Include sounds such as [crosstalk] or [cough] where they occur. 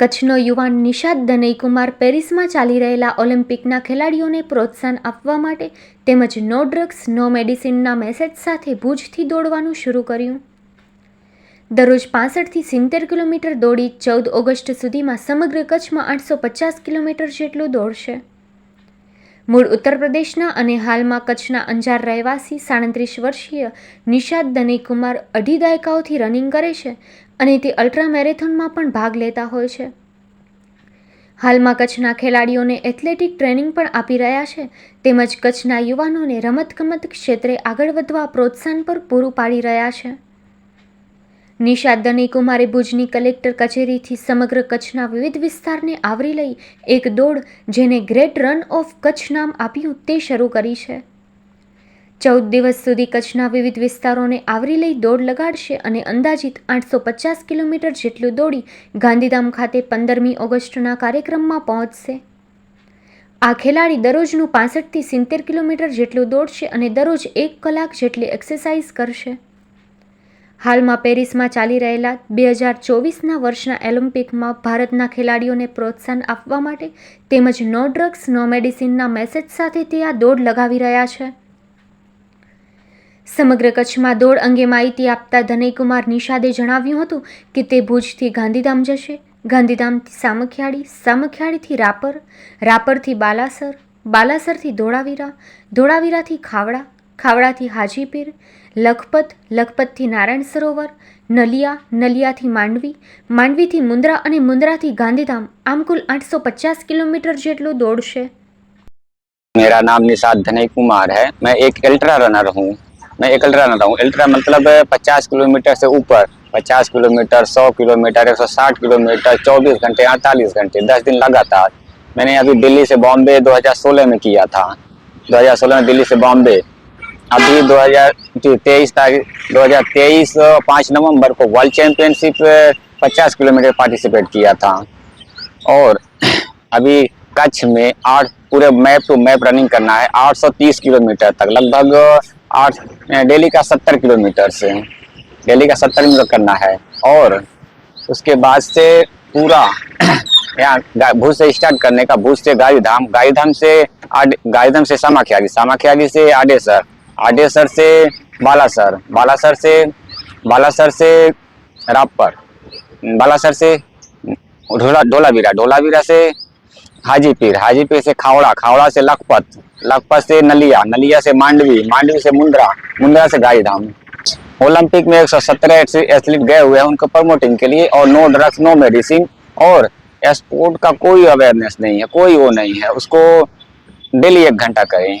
કચ્છનો યુવાન નિષાદ દનૈકુમાર પેરિસમાં ચાલી રહેલા ઓલિમ્પિકના ખેલાડીઓને પ્રોત્સાહન આપવા માટે તેમજ નો ડ્રગ્સ, નો મેડિસિનના મેસેજ સાથે ભુજથી દોડવાનું શરૂ કર્યું. દરરોજ પાસઠથી સિત્તેર કિલોમીટર દોડી ચૌદ ઓગસ્ટ સુધીમાં સમગ્ર કચ્છમાં આઠસો પચાસ કિલોમીટર જેટલું દોડશે. મૂળ ઉત્તર પ્રદેશના અને હાલમાં કચ્છના અંજાર રહેવાસી સાડત્રીસ વર્ષીય નિષાદ દનયકુમાર અઢી દાયકાઓથી રનિંગ કરે છે અને તે અલ્ટ્રા મેરેથોનમાં પણ ભાગ લેતા હોય છે. હાલમાં કચ્છના ખેલાડીઓને એથ્લેટિક ટ્રેનિંગ પણ આપી રહ્યા છે તેમજ કચ્છના યુવાનોને રમતગમત ક્ષેત્રે આગળ વધવા પ્રોત્સાહન પર પૂરું પાડી રહ્યા છે. નિષાદ દનીકુમારે ભુજની કલેક્ટર કચેરીથી સમગ્ર કચ્છના વિવિધ વિસ્તારને આવરી લઈ એક દોડ જેને ગ્રેટ રન ઓફ કચ્છ નામ આપ્યું તે શરૂ કરી છે. ચૌદ દિવસ સુધી કચ્છના વિવિધ વિસ્તારોને આવરી લઈ દોડ લગાડશે અને અંદાજિત આઠસો પચાસ કિલોમીટર જેટલું દોડી ગાંધીધામ ખાતે પંદરમી ઓગસ્ટના કાર્યક્રમમાં પહોંચશે. આ ખેલાડી દરરોજનું પાસઠથી સિત્તેર કિલોમીટર જેટલું દોડશે અને દરરોજ એક કલાક જેટલી એક્સરસાઇઝ કરશે. હાલમાં પેરિસમાં ચાલી રહેલા બે હજાર ચોવીસના વર્ષના ઓલિમ્પિકમાં ભારતના ખેલાડીઓને પ્રોત્સાહન આપવા માટે તેમજ નો ડ્રગ્સ, નો મેડિસિનના મેસેજ સાથે તે આ દોડ લગાવી રહ્યા છે. સમગ્ર કચ્છમાં દોડ અંગે માહિતી આપતા ધનયકુમાર નિષાદે જણાવ્યું હતું કે તે ભુજથી ગાંધીધામ જશે. ગાંધીધામથી સામખિયાળી, સામખિયાળીથી રાપર, રાપરથી બાલાસર, બાલાસરથી ધોળાવીરા, ધોળાવીરાથી ખાવડા ખાવડાથી હાજીપીર લખપત લખપતથી નારાયણ સરોવર નલિયા નલિયાથી માંડવી માંડવીથી મુન્દ્રા અને મુન્દ્રાથી ગાંધીધામ આમ કુલ આઠસો પચાસ કિલોમીટર જેટલું દોડશે मेरा नाम निषाद धनय कुमार है मैं एक अल्ट्रा रनर हूँ मैं एक अल्ट्रा रनर हूँ अल्ट्रा मतलब पचास किलोमीटर से ऊपर पचास किलोमीटर सौ किलोमीटर एक सौ साठ किलोमीटर चौबीस घंटे अड़तालीस घंटे दस दिन लगातार मैंने अभी दिल्ली से बॉम्बे 2016 में किया था 2016 में दिल्ली से बॉम्बे अभी 2023 तारीख 2023 पाँच नवंबर को वर्ल्ड चैंपियनशिप पचास किलोमीटर पार्टिसिपेट किया था। और अभी कच्छ में आठ, पूरे मैप टू मैप रनिंग करना है 830 किलोमीटर तक, लगभग आठ डेली का 70 किलोमीटर से, डेली का 70 किलोमीटर करना है। और उसके बाद से पूरा [clears throat] यहाँ भुज से स्टार्ट करने का भुज से गाईधाम गाईधाम से आड- गाईधाम से सामाख्याली सामाख्याली से आडेसर। आडेसर से बालासर बालासर से बालासर से रापर बालासर से ढोला ढोलावीरा ढोलावीरा से हाजीपीर हाजीपीर से खावड़ा खावड़ा से लखपत लखपत से नलिया नलिया से मांडवी मांडवी से मुंद्रा मुंद्रा से गाईधाम। ओलंपिक में 117 एथलीट गए हुए हैं उनको प्रमोटिंग के लिए और नो ड्रग्स नो मेडिसिन और स्पोर्ट का कोई अवेयरनेस नहीं है, कोई वो नहीं है। उसको डेली एक घंटा करें।